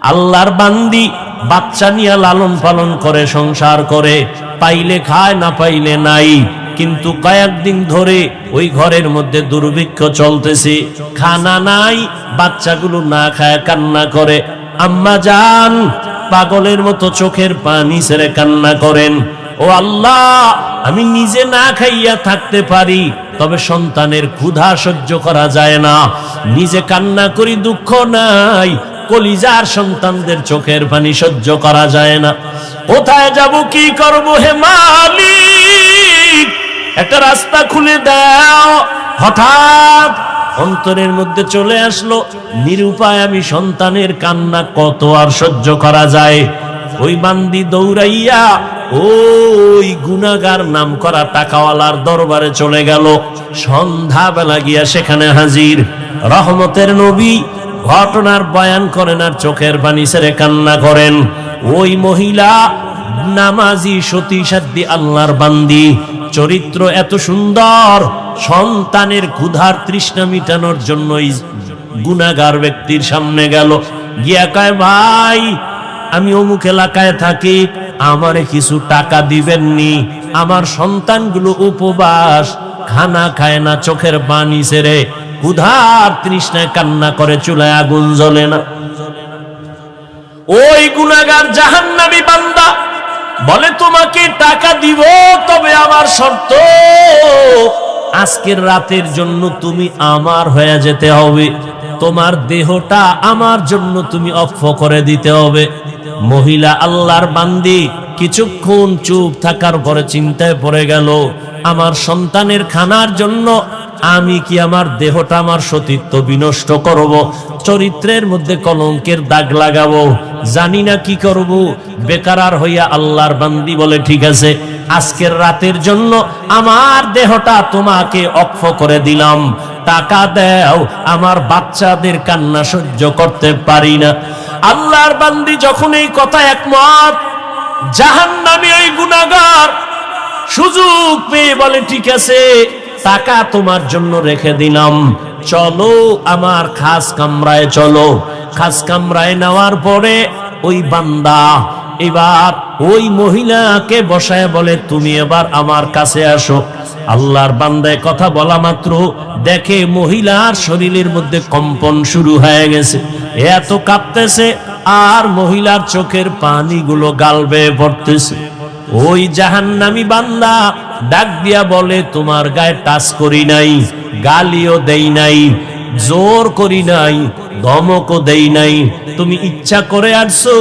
আল্লাহর বান্দি বাচ্চা নিয়ে লালন পালন করে, সংসার করে, পাইলে খায়, না পাইলে নাই। কিন্তু কয়েকদিন ধরে ওই ঘরের মধ্যে দুর্ভিক্ষ চলতেছে। খানা নাই, বাচ্চাগুলো না খায়, কান্না করে। আম্মা যান পাগলের মতো চোখের পানি ছেড়ে কান্না করেন। ও আল্লাহ, আমি নিজে না খাইয়া থাকতে পারি, তবে সন্তানের ক্ষুধা সহ্য করা যায় না। নিজে কান্না করি, দুঃখ নাই কলিজার সন্তানদের চোখের পানি সহ্য করা যায় না। কোথায় যাব, কি করব? হে মালিক, একটা রাস্তা খুলে দাও। হঠাৎ অন্তরের মধ্যে চলে আসলো, নিরুপায় আমি সন্তানের কান্না কত আর সহ্য করা যায়। ওই বান্দি দৌড়াইয়া ওই গুনাগার নাম করা টাকাওয়ালার দরবারে চলে গেল। সন্ধ্যাবেলা গিয়া সেখানে হাজির। রহমতের নবী ঘটনার বয়ান করেন আর চোখের পানি ছেড়ে কান্না করেন। ওই মহিলা নামাজি সতী সাদ্দি আল্লাহর বান্দি। চরিত্র এত সুন্দর, সন্তানের ক্ষুধার তৃষ্ণা মিটানোর জন্য গুনাগার ব্যক্তির সামনে গেল। গিয়া কয়, ভাই, আমি অমুক এলাকায় থাকি, আমারে কিছু টাকা দিবেননি। আমার সন্তানগুলো উপবাস খানা খায় না, চোখের পানি ছেড়ে ক্ষুধার তৃষ্ণায় কান্না করে, চুলায় আগুন জ্বলে না। ওই গুনাগার জাহান্নামী বান্দা বলে, তোমাকে টাকা দিব, তবে আমার শর্ত, আজকের রাতের জন্য তুমি আমার হয়ে যেতে হবে। তোমার দেহটা আমার জন্য তুমি অক্ষ করে দিতে হবে। মহিলা আল্লাহর বান্দি কিছুক্ষণ চুপ থাকার পরে চিন্তায় পড়ে গেল। আমার সন্তানের খানার জন্য আমি কি আমার দেহটা আমার সতীত্ব বিনষ্ট করব? চরিত্রের মধ্যে কলঙ্কের দাগ লাগাবো। জানি না কি করব। বেকার হইয়া আল্লাহর বান্দি বলে ঠিক আছে। আজকের রাতের জন্য আমার দেহটা তোমাকে অক্ষ করে দিলাম। টাকা দেও, আমার বাচ্চাদের কান্না সহ্য করতে পারি না। আল্লাহর বান্দি যখন এই কথা একমত জাহান নামে ওই গুনাগার সুযোগ পেয়ে বলে, ঠিক আছে, টাকা তোমার জন্য রেখে দিলাম। চলো আমার খাস কামরায় চলো। খাস কামরায় নেওয়ার পরে ওই বান্দা এবার ওই মহিলাকে বসায় বলে, তুমি এবার আমার কাছে আসো। আল্লাহর বান্দায় কথা বলা মাত্র দেখে মহিলার শরীরের মধ্যে কম্পন শুরু হয়ে গেছে। এত কাঁপতেছে, আর মহিলার চোখের পানিগুলো গাল বেয়ে পড়তেছে। ওই জাহান্নামি বান্দা ডাক দিয়া বলে, তোমার গায়ে টাচ করি নাই, গালিও দেই নাই, জোর করি নাই, ধমকও দেই নাই। তুমি ইচ্ছা করে আসছো